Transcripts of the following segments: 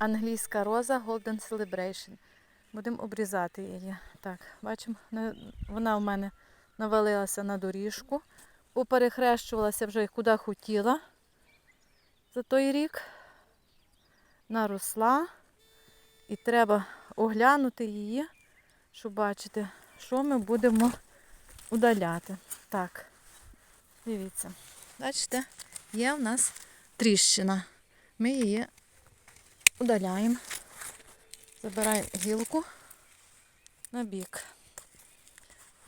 англійська роза Golden Celebration. Будемо обрізати її. Так, бачимо, вона у мене навалилася на доріжку, поперехрещувалася вже куди хотіла за той рік. Наросла. І треба оглянути її, щоб бачити, що ми будемо удаляти. Так, дивіться. Бачите, є в нас тріщина. Ми її удаляємо. Забираємо гілку на бік.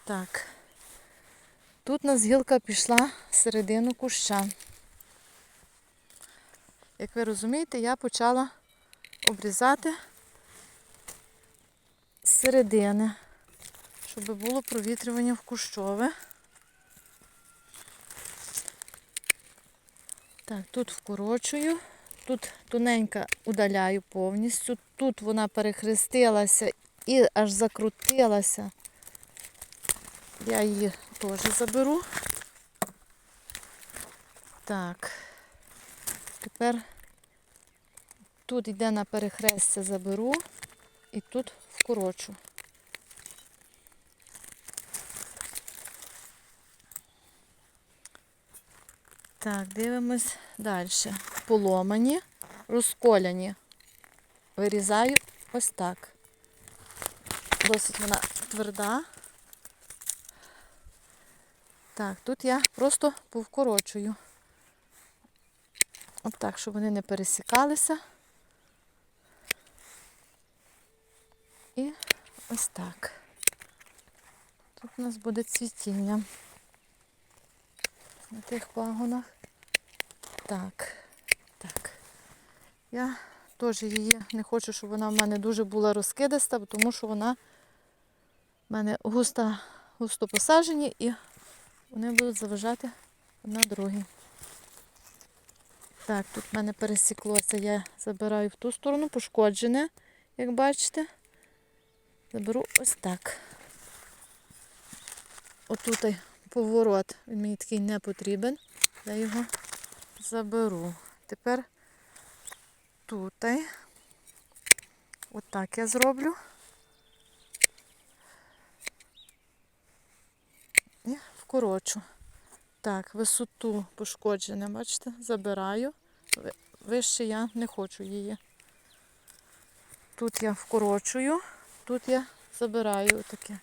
Так. Тут у нас гілка пішла всередину куща. Як ви розумієте, я почала обрізати з середини, щоб було провітрювання в кущове. Так, тут вкорочую, тут тоненько удаляю повністю, тут вона перехрестилася і аж закрутилася. Я її теж заберу. Так. Тепер тут йде на перехрестя, заберу і тут вкорочу. Так, дивимось далі. Поломані, розколяні. Вирізаю ось так. Досить вона тверда. Так, тут я просто повкорочую. От так, щоб вони не пересікалися. І ось так. Тут у нас буде цвітіння на тих пагонах. Так, так. Я теж її не хочу, щоб вона в мене дуже була розкидаста, тому що вона в мене густа, густо посаджені і вони будуть заважати одна другій. Так, тут в мене пересіклося, я забираю в ту сторону, пошкоджене, як бачите. Заберу ось так. Отут поворот, він мені такий не потрібен. Я його заберу. Тепер тут. Отак я зроблю. І вкорочу. Так, висоту пошкоджене, бачите, забираю. Вище я не хочу її. Тут я вкорочую, тут я забираю таке.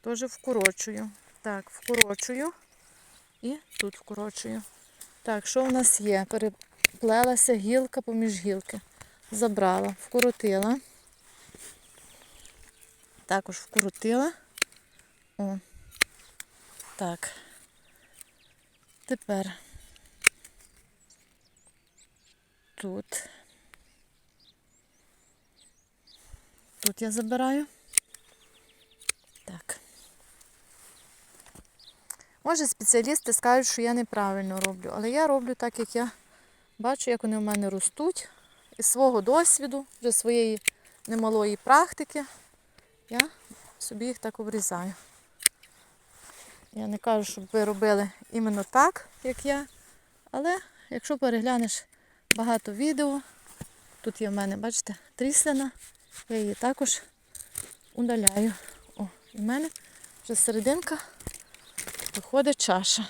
Теж вкорочую. Так, вкорочую і тут вкорочую. Так, що в нас є? Переплелася гілка поміж гілки. Забрала, вкоротила. Також вкоротила. О. Так. Тепер тут. Тут я забираю. Так. Може, спеціалісти скажуть, що я неправильно роблю, але я роблю так, як я бачу, як вони в мене ростуть. Із свого досвіду, вже своєї немалої практики, я собі їх так обрізаю. Я не кажу, щоб ви робили іменно так, як я. Але якщо переглянеш багато відео, тут є в мене, бачите, трісляна, я її також удаляю. О, і в мене вже серединка виходить чаша.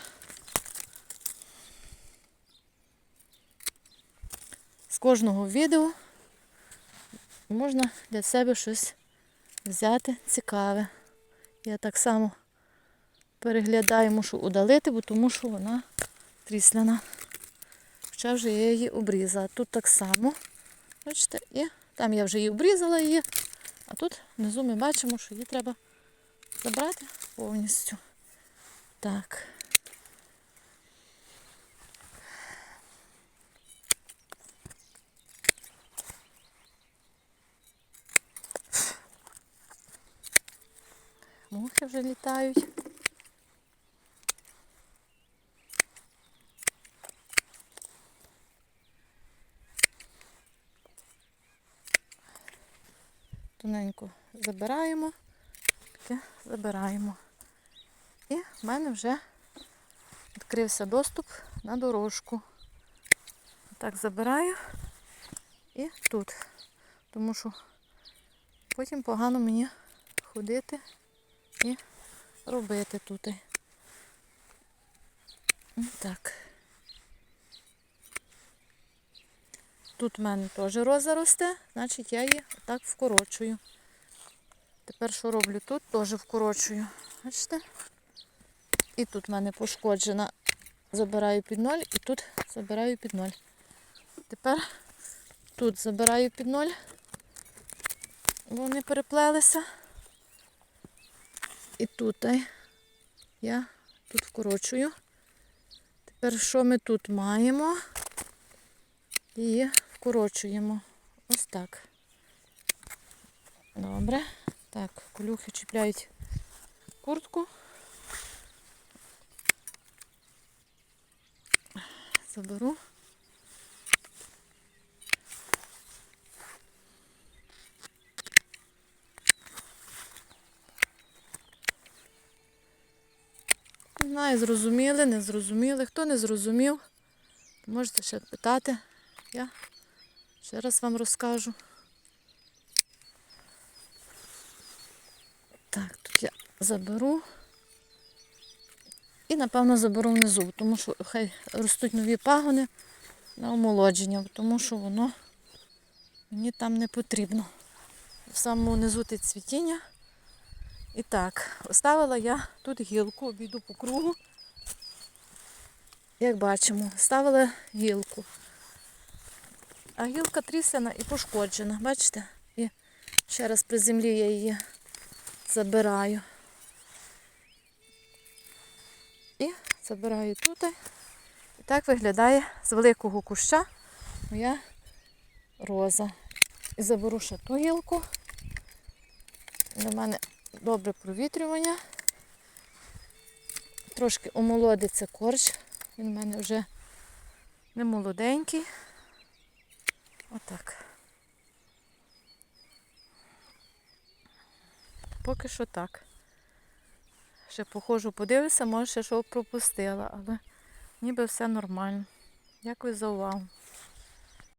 З кожного відео можна для себе щось взяти цікаве. Я так само переглядаю, мушу удалити, бо тому що вона трісляна. Хоча вже я її обрізала. Тут так само. Бачите, і там я вже її обрізала її, а тут внизу ми бачимо, що її треба забрати повністю. Так. Мухи вже літають. Тоненько забираємо, таке забираємо. І в мене вже відкрився доступ на дорожку. Так забираю і тут. Тому що потім погано мені ходити і робити тут. Так. Тут в мене теж роза росте, значить я її так вкорочую. Тепер що роблю? Тут теж вкорочую. Бачите? І тут в мене пошкоджена. Забираю під ноль і тут забираю під ноль. Тепер тут забираю під ноль. Вони переплелися. І тут я тут вкорочую. Тепер що ми тут маємо? І вкорочуємо. Ось так. Добре. Так, колюхи чіпляють куртку. Заберу. Не знаю, зрозуміли, не зрозуміли. Хто не зрозумів, можете ще питати. Я ще раз вам розкажу. Так, тут я заберу. І, напевно, заберу внизу, тому що хай ростуть нові пагони на омолодження, тому що воно мені там не потрібно. В самому низу те цвітіння. І так, оставила я тут гілку, обійду по кругу. Як бачимо, ставила гілку. А гілка трісяна і пошкоджена, бачите? І ще раз при землі я її забираю. І забираю тут. І так виглядає з великого куща моя роза. І заберу ще ту гілку. Для мене добре провітрювання. Трошки омолодиться корч. Він в мене вже не молоденький. Отак. Поки що так. Ще походжу, подивлюся, може ще що пропустила, але ніби все нормально. Дякую за увагу.